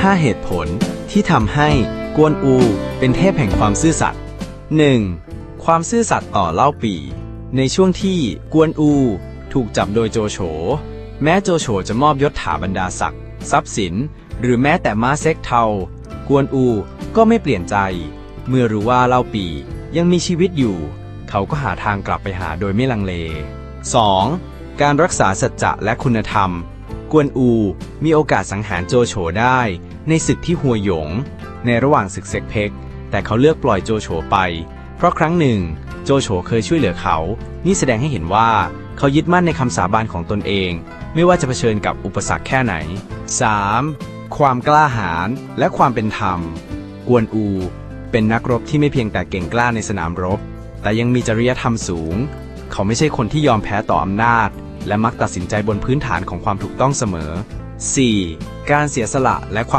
5 เหตุผลที่ทำให้กวนอู เป็นเทพแห่งความซื่อสัตย์ 1. ความซื่อสัตย์ต่อเล่าปี ในช่วงที่กวนอู ถูกจับโดยโจโฉ แม้โจโฉจะมอบยศถาบรรดาศักดิ์ทรัพย์สิน หรือแม้แต่ม้าเซ็กเทากวนอูก็ไม่เปลี่ยนใจ เมื่อรู้ว่าเล่าปียังมีชีวิตอยู่ เขาก็หาทางกลับไปหาโดยไม่ลังเล 2. การรักษาสัจจะและคุณธรรม กวนอู มีโอกาสสังหารโจโฉได้ ในศึกที่หัวหยง ในระหว่างศึกเซกเพ็กแต่เขาเลือกปล่อยโจโฉไป เพราะครั้งหนึ่ง โจโฉเคยช่วยเหลือเขา นี่แสดงให้เห็นว่าเขายึดมั่นในคำสาบานของตนเอง ไม่ว่าจะเผชิญกับอุปสรรคแค่ไหน 3. ความกล้าหาญและความเป็นธรรม กวนอู เป็นนักรบที่ไม่เพียงแต่เก่งกล้าในสนามรบ แต่ยังมีจริยธรรมสูง เขาไม่ใช่คนที่ยอมแพ้ต่ออำนาจ และมักตัดสินใจบนพื้นฐานของความถูกต้องเสมอ 4. การเสียสละและความ